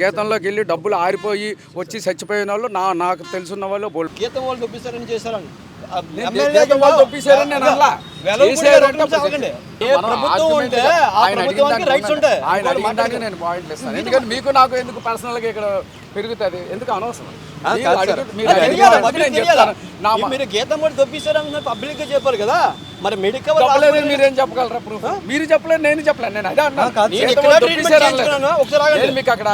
గీతంలోకి వెళ్ళి డబ్బులు ఆరిపోయి వచ్చి చచ్చిపోయిన వాళ్ళు నా నాకు తెలుసున్న వాళ్ళు గీతం వాళ్ళు చూపిస్తారని చేశారని ఆయన అడిగిన దానికి. నేను పాయింట్లు ఇస్తాను. ఎందుకంటే మీకు నాకు ఎందుకు పర్సనల్గా ఇక్కడ పెరుగుతుంది. ఎందుకు అనవసరం? మీరు గీతం కూడా దొబ్బిస్తారని పబ్లిక్గా చెప్పాలి కదా? మరి మెడికల్ చెప్పలేదు మీరేం చెప్పగలరా ప్రూఫ్ మీరు చెప్పలేదు నేను చెప్పలేదు నేను అదే మీకు అక్కడ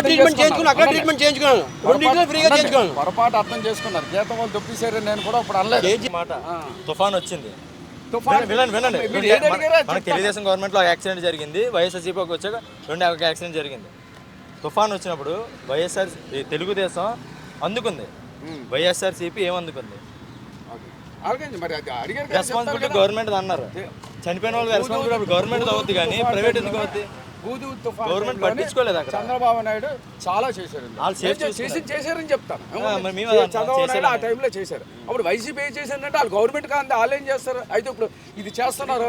ట్రీట్మెంట్ చేయించుకున్నాను చేసుకున్నాను. అక్కడ ట్రీట్మెంట్ చేయించుకున్నాను. రెండింటిలో ఫ్రీగా పొరపాటు- చేయించుకున్నాను. పొరపాటు అర్థం చేసుకున్నారు. గీతం వాళ్ళు దొబ్బేశారు నేను కూడా ఇప్పుడు అనలేదు. మాట. తుఫాన్ వచ్చింది. తుఫాన్ వినండి వినండి చెప్తాను. తెలుగుదేశం గవర్నమెంట్లో ఒక యాక్సిడెంట్ జరిగింది. వైఎస్ఆర్సీపీకి వచ్చాక రెండు యాక్సిడెంట్ జరిగింది. తుఫాన్ వచ్చినప్పుడు వైఎస్ఆర్ తెలుగుదేశం అందుకుంది. వైఎస్ఆర్సీపీ ఏమందుకుంది? రెస్పాన్సిబిలిటీ. గవర్నమెంట్ అన్నారు. చనిపోయిన వాళ్ళకి రెస్పాన్సిబిలిటీ గవర్నమెంట్ అవుద్ది కానీ ప్రైవేట్ ఎందుకు అవుద్ది? తుఫాన్ గవర్నమెంట్ పట్టించుకోలేదు అక్కడ. చంద్రబాబు నాయుడు చాలా చేశారు చేసి- చేశారని చెప్తాను. చంద్రబాబు నాయుడు ఆ. టైంలో చేశారు. అప్పుడు వైసీపీ ఏం చేశారంటే వాళ్ళు గవర్నమెంట్ కాదు వాళ్ళు ఏం చేస్తారు? అయితే ఇప్పుడు ఇది చేస్తున్నారు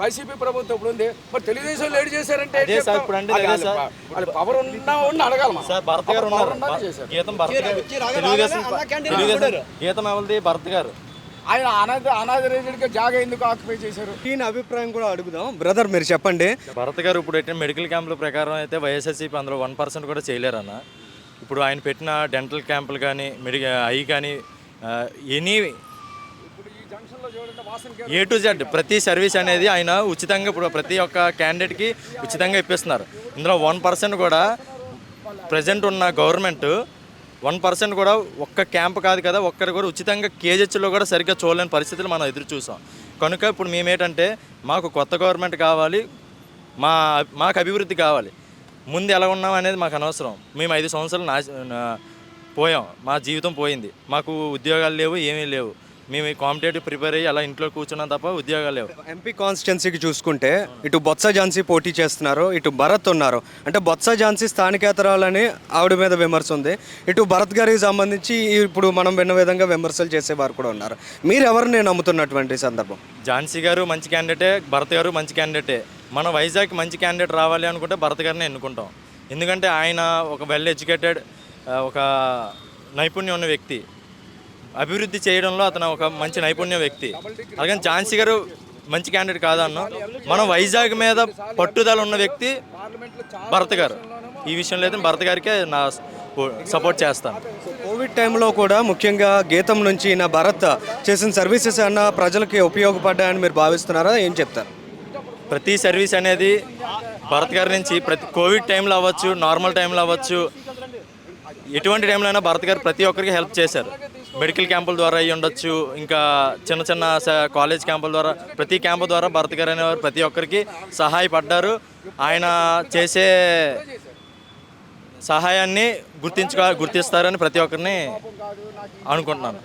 వైసీపీ ప్రభుత్వం ఇప్పుడు ఉంది. మరి తెలుగుదేశం లేడీ చేశారంటే వాళ్ళు సార్. ప- వాళ్ళు పవర్ ఉన్నా ఉన్న అడగాలి. సార్ భరత్ గారు ఉన్నారు. గీతం భరత్ గారు. తెలుగుదేశం. గీతం ఎవరిది? భరత్ గారు. ఆయన అనాథ అనాథరైజ్డ్గా జాగా ఎందుకు ఆక్యుపై చేశారు? ఈయన అభిప్రాయం కూడా అడుగుదాం. బ్రదర్ మీరు చెప్పండి. భరత్ గారు ఇప్పుడు పెట్టిన మెడికల్ క్యాంపుల ప్రకారం అయితే వైఎస్ఆర్సీపీ అందులో వన్ పర్సెంట్ కూడా చేయలేరన్న. ఇప్పుడు ఆయన పెట్టిన డెంటల్ క్యాంపులు కానీ మెడి ఐ కానీ ఎనీ ఇప్పుడు ఈ జంక్షన్లో చూడండి వాసన ఏ టు జెడ్ ప్రతి సర్వీస్ అనేది ఆయన ఉచితంగా ఇప్పుడు ప్రతి ఒక్క క్యాండిడేట్కి ఉచితంగా ఇప్పిస్తున్నారు. ఇందులో వన్ పర్సెంట్ కూడా ప్రజెంట్ ఉన్న గవర్నమెంట్ వన్ పర్సెంట్ కూడా ఒక్క క్యాంప్ కాదు కదా ఒక్కరు కూడా ఉచితంగా కేజెచ్లో కూడా సరిగ్గా చూడలేని పరిస్థితులు మనం ఎదురు చూసాం. కనుక ఇప్పుడు మేమేంటంటే మాకు కొత్త గవర్నమెంట్ కావాలి మా మాకు అభివృద్ధి కావాలి. ముందు ఎలా ఉన్నాం అనేది మాకు అనవసరం. మేము ఐదు సంవత్సరాలు నాశ నా- పోయాం. మా జీవితం పోయింది. మాకు ఉద్యోగాలు లేవు ఏమీ లేవు. మేము కాంపిటేటివ్ ప్రిపేర్ అయ్యి అలా ఇంట్లో కూర్చున్నాం తప్ప ఉద్యోగాలు లేవు. ఎంపీ కాన్స్టిట్యున్సీకి చూసుకుంటే ఇటు బొత్స ఝాన్సీ పోటీ చేస్తున్నారు ఇటు భరత్ ఉన్నారు. అంటే బొత్స ఝాన్సీ స్థానికేతరాలని ఆవిడ మీద విమర్శ ఉంది. ఇటు భరత్ గారికి సంబంధించి ఇప్పుడు మనం విన్న విధంగా విమర్శలు చేసేవారు కూడా ఉన్నారు. మీరు ఎవరిని నమ్ముతున్నటువంటి సందర్భం? ఝాన్సీ గారు మంచి క్యాండిడేటే భరత్ గారు మంచి క్యాండిడేటే మన వైజాగ్ మంచి క్యాండిడేట్ రావాలి అనుకుంటే భరత్ గారిని ఎన్నుకుంటాం. ఎందుకంటే ఆయన ఒక వెల్ ఎడ్యుకేటెడ్ ఒక నైపుణ్యం ఉన్న వ్యక్తి. అభివృద్ధి చేయడంలో అతను ఒక మంచి నైపుణ్య వ్యక్తి. అలాగే ఝాన్సీ గారు మంచి క్యాండిడేట్ కాదన్న. మనం వైజాగ్ మీద పట్టుదల ఉన్న వ్యక్తి భరత్ గారు. ఈ విషయంలో అయితే భరత్ గారికే నా సపోర్ట్ చేస్తాను. కోవిడ్ టైంలో కూడా ముఖ్యంగా గీతం నుంచి నా భరత్ చేసిన సర్వీసెస్ అన్న ప్రజలకి ఉపయోగపడ్డాయని మీరు భావిస్తున్నారా? ఏం చెప్తారు? ప్రతి సర్వీస్ అనేది భరత్ గారి నుంచి ప్రతి కోవిడ్ టైంలో అవ్వచ్చు నార్మల్ టైంలో అవ్వచ్చు ఎటువంటి టైంలో అయినా భరత్ గారు ప్రతి ఒక్కరికి హెల్ప్ చేశారు. మెడికల్ క్యాంపుల ద్వారా అయ్యి ఉండొచ్చు. ఇంకా చిన్న చిన్న కాలేజ్ క్యాంపుల ద్వారా ప్రతి క్యాంపు ద్వారా భరత్ గారు అనేవారు ప్రతి ఒక్కరికి సహాయపడ్డారు. ఆయన చేసే సహాయాన్ని గుర్తించుకో గుర్తిస్తారని ప్రతి ఒక్కరిని అనుకుంటున్నాను.